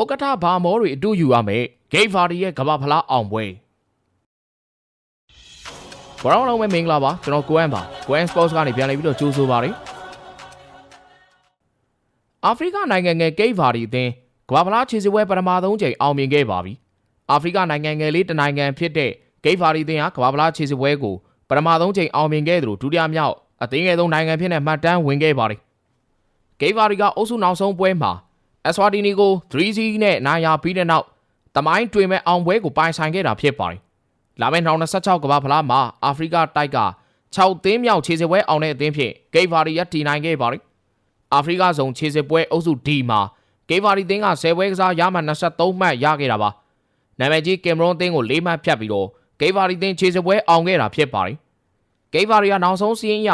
ဩကထဘာမောတွေအတူယူရမယ်ဂိတ်ဗာဒီရဲ့ကဘာဖလားအောင်ပွဲဘောင်းလုံးပဲမင်္ဂလာပါကျွန်တော်ကိုအန်ပါကိုအန်စပေါ့စ်ကနေပြန်လည်ပြီးတော့ကြိုးဆိုပါရစေအာဖရိကနိုင်ငံငယ်ဂိတ်ဗာဒီအသင်းကဘာဖလားခြေစပွဲပထမဆုံးချိန်အောင်မြင်ခဲ့ပါပြီအာဖရိကနိုင်ငံငယ်လေးတစ်နိုင်ငံဖြစ်တဲ့ဂိတ်ဗာဒီအသင်းဟာကဘာဖလားခြေစပွဲကိုပထမဆုံးချိန်အောင်မြင်ခဲ့သလိုဒုတိယမြောက်အသင်းငယ်ဆုံးနိုင်ငံဖြစ်တဲ့မှတ်တမ်းဝင်ခဲ့ပါတယ်ဂိတ်ဗာဒီကအုပ်စုနောက်ဆုံးပွဲမှာ အက်စဝါတီနီကို3-0နဲ့နိုင်ရပြီးတဲ့နောက်တမိုင်းတွင်မဲ့အောင်ပွဲကိုပိုင်ဆိုင်ခဲ့တာဖြစ်ပါတယ်။လာမယ့်2026ကမ္ဘာဖလားမှာအာဖရိကတိုက်က6သင်းမြောက်ခြေစစ်ပွဲအောင်တဲ့အသင်းဖြင့်ဂိတ်ဗာရီရတည်နိုင်ခဲ့ပါတယ်။အာဖရိကဇုံခြေစစ်ပွဲအုပ်စု D မှာဂိတ်ဗာရီသင်းက10ပွဲကစားရမှ23မှတ်ရခဲ့တာပါ။နာမည်ကြီးကင်မရွန်သင်းကို၄မှတ်ဖြတ်ပြီးတော့ဂိတ်ဗာရီသင်းခြေစစ်ပွဲအောင်ခဲ့တာဖြစ်ပါတယ်။ဂိတ်ဗာရီကနောက်ဆုံးစီးရင်ရ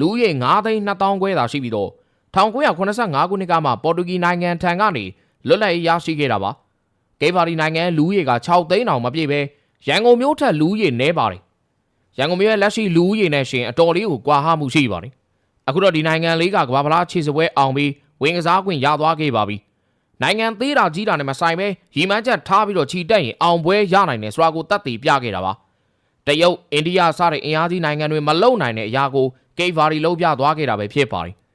လူဦးရေ9သိန်း2000ခွဲသာရှိပြီးတော့ 1985ခုနှစ်ကမှပေါ်တူဂီနိုင်ငံထံကနေလွတ်လပ်ရေးရရှိခဲ့တာပါ။ဂိတ်ဗာဒီနိုင်ငံလူဦးရေက6သိန်းအောင်မပြည့်ပဲရန်ကုန်မြို့ထက်လူဦးရေနည်းပါတယ်။ရန်ကုန်မြို့ရဲ့လက်ရှိလူဦးရေနဲ့ရှင်အတော်လေးကိုကွာဟမှုရှိပါတယ်။အခုတော့ဒီနိုင်ငံလေးကကမ္ဘာဖလားခြေစပွဲအောင်ပြီးဝင်ကစားခွင့်ရသွားခဲ့ပါပြီ။နိုင်ငံသေးတာကြီးတာနဲ့မဆိုင်ပဲရီမန်းချက်ထားပြီးတော့ခြိတက်ရင်အောင်ပွဲရနိုင်တယ်ဆိုတာကိုတတ်သိပြခဲ့တာပါ။တရုတ်အိန္ဒိယစတဲ့အင်အားကြီးနိုင်ငံတွေမလုံနိုင်တဲ့အရာကိုဂိတ်ဗာဒီလုံးပြသွားခဲ့တာပဲဖြစ်ပါတယ်။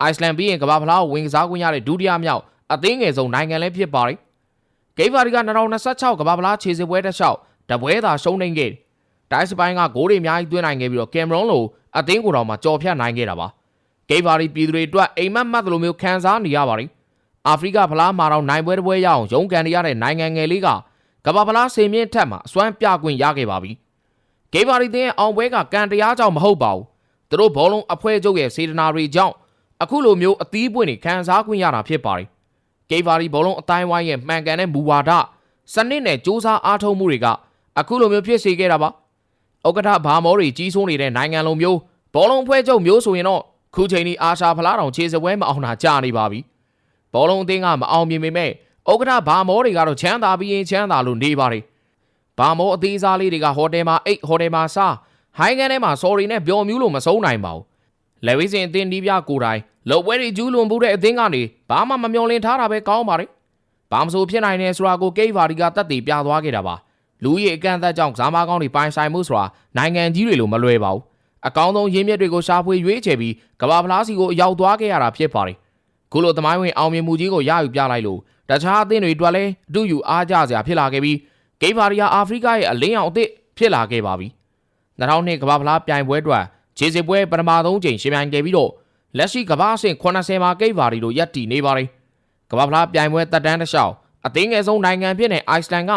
အိုက်စလန်ပြီးရင်ကမ္ဘာဖလားကိုဝင်ကစားခွင့်ရတဲ့ဒုတိယမြောက်အသင်းငယ်ဆုံးနိုင်ငံလည်းဖြစ်ပါတယ်။ဂိတ်ဗာဒီက2026ကမ္ဘာဖလားခြေစစ်ပွဲတစ်လျှောက်တပွဲသာရှုံးနေခဲ့တယ်။တိုင်းစပိုင်းကဂိုးတွေအများကြီးသွင်းနိုင်ခဲ့ပြီးတော့ကင်မရွန်လိုအသင်းကိုယ်တော်မှာကြော်ဖြတ်နိုင်ခဲ့တာပါ။ဂိတ်ဗာဒီပြည်သူတွေအတွက်အိမ်မက်မက်လိုမျိုးခံစားနေရပါတယ်။အာဖရိကဖလားမှာတော့နိုင်ပွဲတစ်ပွဲရအောင်ရုန်းကန်နေရတဲ့နိုင်ငံငယ်လေးကကမ္ဘာဖလားစင်မြင့်ထက်မှာအစွမ်းပြခွင့်ရခဲ့ပါပြီ။ဂိတ်ဗာဒီတင်းရဲ့အောင်ပွဲကကန်တရားကြောင့်မဟုတ်ပါဘူး။သူတို့ဘောလုံးအဖွဲချုပ်ရဲ့စေတနာတွေကြောင့် အခုလိုမျိုးအသီးပွင့်တွေခံစားခွင့်ရတာဖြစ်ပါတယ်။ဂိတ်ဗာဒီဘောလုံးအတိုင်းဝိုင်းရဲ့မှန်ကန်တဲ့မူဝါဒစနစ်နဲ့စ조사အားထုတ်မှုတွေကအခုလိုမျိုးဖြစ်စေခဲ့တာပါ။ဥက္ကဋ္ဌဘာမောတွေကြီးစိုးနေတဲ့နိုင်ငံလုံးမျိုးဘောလုံးဖွဲ့ချုပ်မျိုးဆိုရင်တော့ခုချိန်ဒီအာရှဖလားတောင်ခြေစပွဲမအောင်တာကြာနေပါပြီ။ဘောလုံးအသင်းကမအောင်မြင်ပေမဲ့ဥက္ကဋ္ဌဘာမောတွေကတော့ချမ်းသာပြီးရင်ချမ်းသာလို့နေပါတယ်။ဘာမောအသေးစားလေးတွေကဟိုတယ်မှာအိတ်ဟိုတယ်မှာစားဟိုင်းကန်ထဲမှာ sorry နဲ့ပြောမျိုးလို့မဆုံးနိုင်ပါဘူး။ လက်ဝိစင်အသင်းဒီးပြကိုယ်တိုင်လုံပွဲတွေကျူးလွန်မှုတဲ့အသင်းကနေဘာမှမမျောလင့်ထားတာပဲကောင်းပါတယ်။ဘာမဆိုဖြစ်နိုင်နေဆိုတာကိုကိတ်ဗာဒီကတက်တည်ပြသွားခဲ့တာပါ။လူကြီးအကန့်အသတ်ကြောင့်ဇာမားကောင်းတွေပိုင်ဆိုင်မှုဆိုတာနိုင်ငံကြီးတွေလိုမလွယ်ပါဘူး။အကောင်းဆုံးရင်းမြစ်တွေကိုရှာဖွေရွေးချယ်ပြီးကဘာဖလားစီကိုအရောက်သွားခဲ့ရတာဖြစ်ပါတယ်။ခုလိုသမိုင်းဝင်အောင်မြင်မှုကြီးကိုရယူပြလိုက်လို့တခြားအသင်းတွေအတွက်လည်းအတူယူအားကြစရာဖြစ်လာခဲ့ပြီးကိတ်ဗာဒီယာအာဖရိကရဲ့အလင်းရောင်အသစ်ဖြစ်လာခဲ့ပါပြီ။2002ကဘာဖလားပြိုင်ပွဲအတွက် ခြေစစ်ပွဲပထမဆုံးချိန်ရှင်ပြိုင်ခဲ့ပြီးတော့လက်ရှိကမ္ဘာအဆင့်80မှာကိတ်ဗာဒီလိုရပ်တည်နေပါတယ်။ကမ္ဘာဖလားပြိုင်ပွဲတက်တန်းတစ်လျှောက်အသင်းငယ်ဆုံးနိုင်ငံဖြစ်တဲ့အိုက်စလန်က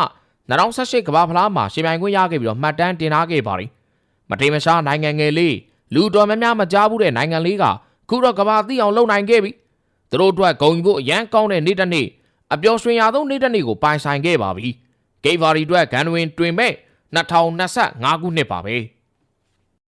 2018ကမ္ဘာဖလားမှာရှင်ပြိုင်ခွင့်ရခဲ့ပြီးတော့မှတ်တမ်းတင်ထားခဲ့ပါတယ်။မတေမရှားနိုင်ငံငယ်လေးလူတော်များများမကြားဘူးတဲ့နိုင်ငံလေးကခုတော့ကမ္ဘာသိအောင်လုပ်နိုင်ခဲ့ပြီ။သူတို့အတွက်ဂုဏ်ယူဖို့အရန်ကောင်းတဲ့နေ့တစ်နေ့အပျော်ရွှင်ရသောနေ့တစ်နေ့ကိုပိုင်ဆိုင်ခဲ့ပါပြီ။ဂိတ်ဗာဒီအတွက်ဂန်ဝင်တွင်မဲ့2025ခုနှစ်ပါပဲ။